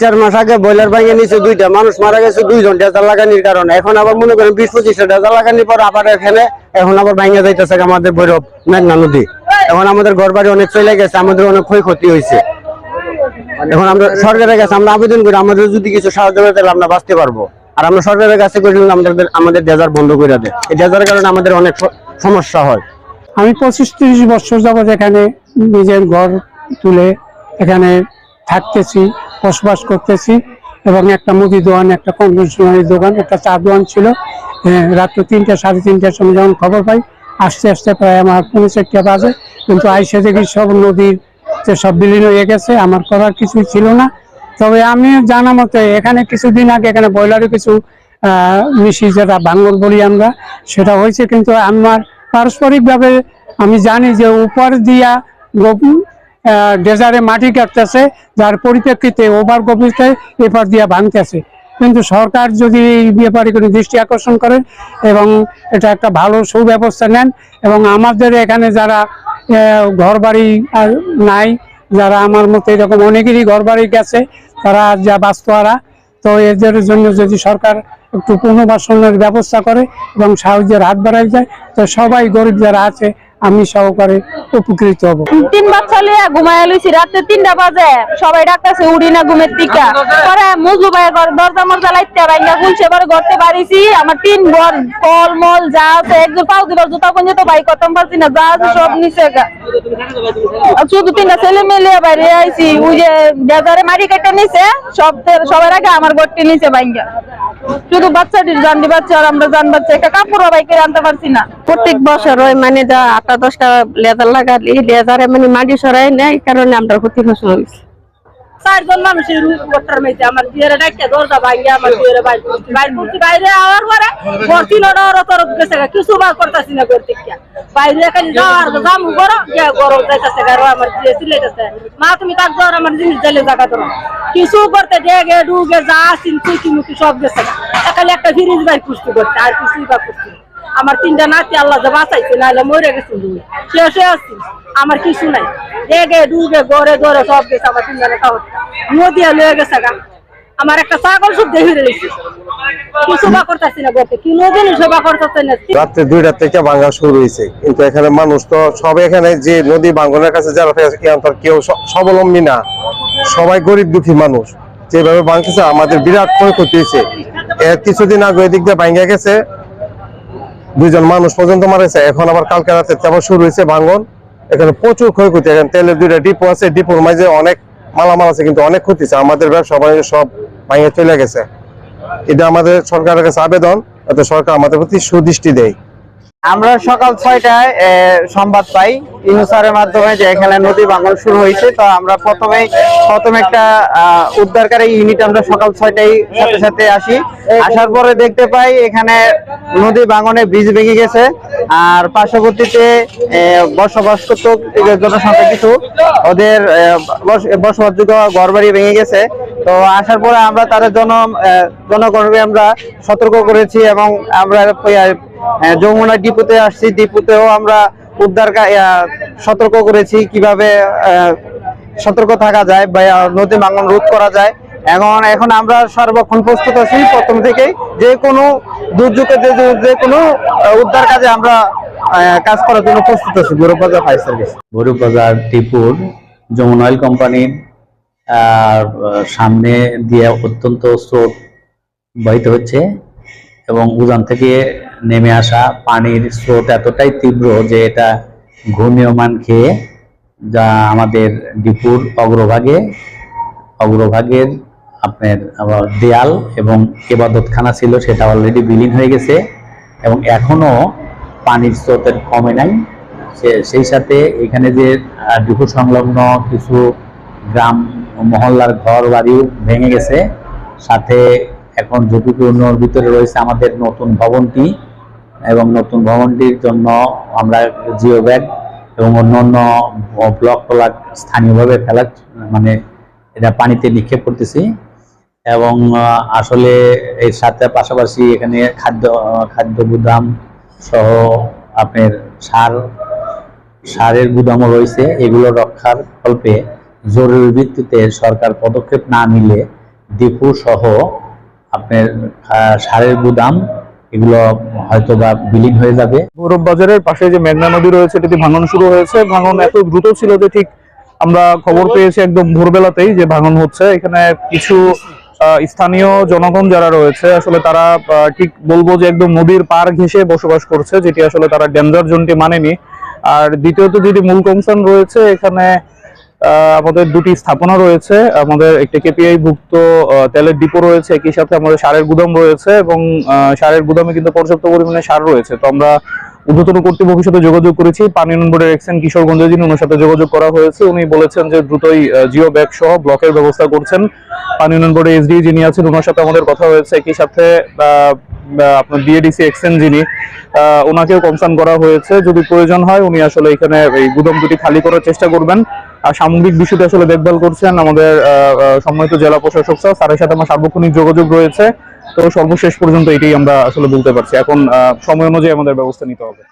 চার মাস আগে বয়লার ভাঙে নিচে দুইটা, মানুষ মারা গেছে দুইজন ডেজা লাগানির কারণে। এখন আবার মনে করেন বিশ পঁচিশটা ডেজা লাগানির পর আবার এখানে, এখন আবার ভাঙে যাইতেছে আমাদের ভৈরব মেঘনা নদী। এখন আমাদের ঘর বাড়ি অনেক চলে গেছে, আমাদের অনেক ক্ষয়ক্ষতি হয়েছে। এখন আমরা সরকারের কাছে আমরা আবেদন করি, আমাদের যদি কিছু সাহায্য করে তাহলে আমরা বাঁচতে পারব। আর আমরা সরকারের কাছে করি আমাদের আমাদের ডেজার বন্ধ করে দেয়। এই ডেজার কারণে আমাদের অনেক সমস্যা হয়। আমি পঁচিশ তিরিশ বছর যাবৎ এখানে নিজের ঘর তুলে এখানে থাকতেছি। বসবাস করতেছি এবং একটা মুদি দোকান, একটা কনভেনশনারি দোকান, একটা চা দোকান ছিল। রাত্র তিনটা, সাড়ে তিনটার সময় যখন খবর পাই, আস্তে আস্তে প্রায় আমার পৌনে চারটা বাজে। কিন্তু আইসে দেখি সব নদীর সব বিলীন হয়ে গেছে, আমার করার কিছুই ছিল না। তবে আমি জানা মতে এখানে কিছুদিন আগে এখানে বয়লারে কিছু মিশি যেটা বাঙ্গল বলি আমরা, সেটা হয়েছে। কিন্তু আমার পারস্পরিকভাবে আমি জানি যে উপর দিয়া ডেজারে মাটি কাটতেছে, যার পরিপ্রেক্ষিতে ওভার গভীরতে এপার দিয়া ভাঙতেছে। কিন্তু সরকার যদি এই ব্যাপারে কোনো দৃষ্টি আকর্ষণ করে এবং এটা একটা ভালো সুব্যবস্থা নেন এবং আমাদের এখানে যারা ঘর বাড়ি নাই, যারা আমার মতো এরকম অনেকেরই ঘর বাড়ি গেছে, তারা যা বাস্তবারা, তো এদের জন্য যদি সরকার একটু পুনর্বাসনের ব্যবস্থা করে এবং সাহায্যের হাত বাড়াই যায়, তো সবাই গরিব যারা আছে আমি সহকারে উপকৃত হব। তিন বাচ্চা লিয়া ঘুমায় লইছি, রাতে তিনটা বাজে। সবাই ডাকতেছে, উড়ি না ঘুমের টিকা পরে মুজলু ভাই দরজা মরজা লাইতে ভাইঙ্গা খুলছে পরে ঘরতে বাড়িছি। আমার তিন বর ফল, মল যা আছে, একজন পাও দিবার জুতা কোন তো ভাই কতম পারছি না, যা আছে সব নিচে শুধু তিনটা ছেলে মেলে বাইরে আইছি, ওই যে বাজারে মারি কেটে নিছে, সব সবার আগে আমার ঘরটি নিচে ভাইঙ্গা। শুধু বাচ্চাটির জানতে বাচ্চা আর আমরা জান বাচ্চা। একটা কাপড় বাইকে আনতে পারছি না। প্রত্যেক বছর ওই মানে যা আটটা দশটা লেদার লাগালি, লেদারে মানে মাটি সরাই নেয়, এই কারণে আমরা ক্ষতি ফসল হয়েছে। চারজন মানুষের উপরটার মেয়েছে আমার বিয়ের ডাক্তার দরজা ভাঙ্গে আমার বিয়ের বাইরে বাইরে করছি বাইরে আওয়ার পরে ভর্তি ওরা তরফ গেছে কিছু বার করতেছি না করতে বাইরে এখানে যাওয়ার জামু করো গিয়া গরম যাইতেছে গারো আমার বিয়ে সিলেটেছে মা, তুমি তাক যাওয়ার আমার জিনিস জালে জায়গা ধরো। কিছু করতে ডেগে ডুগে যা চুকি মুখি সব গেছে। এখানে একটা ফ্রিজ বাই কুস্তি করতে, আর কিছুই বা না। আমার তিনটা নাতি আল্লাহ যে বাঁচাইছে নাহলে মরে গেছে শেষে আসছি আমার কিছু নাই ডেগে ডুবে গড়ে গড়ে সব গেছে আমার তিনটা নেতা হচ্ছে। নদী লয়ে গেছে গা। আমার একটা ছাগল রয়েছে। সেবা দুঃখী মানুষ। যেভাবে ভাঙতেছে, আমাদের বিরাট ক্ষয়ক্ষতি হয়েছে। এর কিছুদিন আগে এদিক দিয়ে ভাঙা গেছে। দুইজন মানুষ পর্যন্ত মারা গেছে। এখন আবার কালকে রাতে আবার শুরু হয়েছে ভাঙন। এখানে প্রচুর ক্ষয়ক্ষতি, এখানে তেলের দুইটা ডিপো আছে ডিপোর মাঝে অনেক মালামাল আছে, কিন্তু অনেক ক্ষতি আছে। আমাদের ব্যবসা বাণিজ্য সব ভাঙিয়ে চলে গেছে। এটা আমাদের সরকারের কাছে আবেদন, যাতে সরকার আমাদের প্রতি সুদৃষ্টি দেয়। আমরা সকাল ছয়টায় সংবাদ পাই ইনুসারের মাধ্যমে যে এখানে নদী ভাঙন শুরু হয়েছে। তো আমরা প্রথমে প্রথমে একটা উদ্ধারকারী ইউনিট আমরা সকাল ছয়টায় সাথে সাথে আসি। আসার পরে দেখতে পাই এখানে নদী ভাঙনে ব্রিজ ভেঙে গেছে। আর পার্শ্ববর্তীতে বসবাস করত জনসংখ্যা কিছু। ওদের বসবাসযোগ্য ঘর বাড়ি ভেঙে গেছে। তো আসার পরে আমরা তাদের জন আহ, জনগণকে আমরা সতর্ক করেছি এবং আমরা যমুনা ডিপুতে আসছি। ডিপুতেও আমরা উদ্ধার সতর্ক করেছি কীভাবে সতর্ক থাকা যায় বা নদী ভাঙন রোধ করা যায়। এখন এখন আমরা সর্বক্ষণ প্রস্তুত আছি প্রথম থেকেই। যে কোনো দুর্যোগে, যে কোনো উদ্ধার কাজে আমরা কাজ করার জন্য প্রস্তুত আছি। Gourbazar fire service. গরু বাজার টিপুর যমুনা অয়েল কোম্পানির সামনে দিয়ে অত্যন্ত স্রোত বাহিত হচ্ছে এবং উজান থেকে নেমে আসা পানির স্রোত এতটাই তীব্র যে এটা ঘূর্ণীয়মান খেয়ে যা আমাদের ডিপুর অগ্রভাগে, অগ্রভাগের আপনার আবার দেয়াল এবং এবাদতখানা ছিল, সেটা অলরেডি বিলীন হয়ে গেছে এবং এখনও পানির স্রোতের কমে নাই। সে- সেই সাথে এখানে যে ডিপো সংলগ্ন কিছু গ্রাম মহল্লার ঘর বাড়িও ভেঙে গেছে। সাথে এখন ঝুঁকিপূর্ণর ভিতরে রয়েছে আমাদের নতুন ভবনটি। এবং নতুন ভবনটির জন্য আমরা জিও ব্যাগ এবং অন্যান্য ব্লক টলাক স্থানীয়ভাবে ফেলা মানে এটা পানিতে নিক্ষেপ করতেছি। এবং আসলে এর সাথে পাশাপাশি এখানে খাদ্য খাদ্য গুদাম সহ আপনার সার, সারের গুদামও রয়েছে। এগুলো রক্ষার কল্পে জরুরি ভিত্তিতে সরকার পদক্ষেপ না নিলে ডিপো সহ আপনার সারের গুদাম এগুলো হয়তো বা বিলীন হয়ে যাবে। গৌরব বাজারের পাশে যে মেঘনা নদী রয়েছে, এটিতে ভাঙন শুরু হয়েছে। ভাঙন এত দ্রুত ছিল যে ঠিক আমরা খবর পেয়েছি একদম ভোরবেলাতেই যে ভাঙন হচ্ছে। এখানে কিছু স্থানীয় জনগণ যারা রয়েছে, আসলে তারা ঠিক বলব যে একদম নদীর পার ঘেঁষে বসবাস করছে, যেটি আসলে তারা ডেঞ্জার জোনটি মানেনি। আর দ্বিতীয়ত যেটি মূল কনসার্ন রয়েছে, এখানে আমাদের দুটি স্থাপনা রয়েছে। আমাদের একটি কেপিআই ভুক্ত তেলের ডিপো রয়েছে, একই সাথে আমাদের সারের গুদাম রয়েছে এবং সারের গুদামে কিন্তু পর্যাপ্ত পরিমাণে সার রয়েছে। তো আমরা ঊর্ধ্বতন কর্তৃপক্ষের সাথে যোগাযোগ করেছি। পানি উন্নয়ন বোর্ডের এক্সেন কিশোরগঞ্জে যিনি ওনার সাথে যোগাযোগ করা হয়েছে। উনি বলেছেন যে দ্রুতই জিও ব্যাগ সহ ব্লকের ব্যবস্থা করছেন। পানি উন্নয়ন বোর্ডের এসডি যিনি আছেন ওনার সাথে আমাদের কথা হয়েছে। একই সাথে আপনার ডিএডিসি এক্সেন যিনি ওনাকেও কনসার্ন করা হয়েছে। যদি প্রয়োজন হয়, উনি আসলে এখানে এই গুদাম দুটি খালি করার চেষ্টা করবেন। আর সামগ্রিক বিষয়টি আসলে দেখভাল করছেন আমাদের সম্মানিত জেলা প্রশাসক স্যার। স্যারের সাথে আমার সার্বক্ষণিক যোগাযোগ রয়েছে। তো সর্বশেষ পর্যন্ত এটাই আমরা আসলে বলতে পারছি। এখন সময় অনুযায়ী আমাদের ব্যবস্থা নিতে হবে।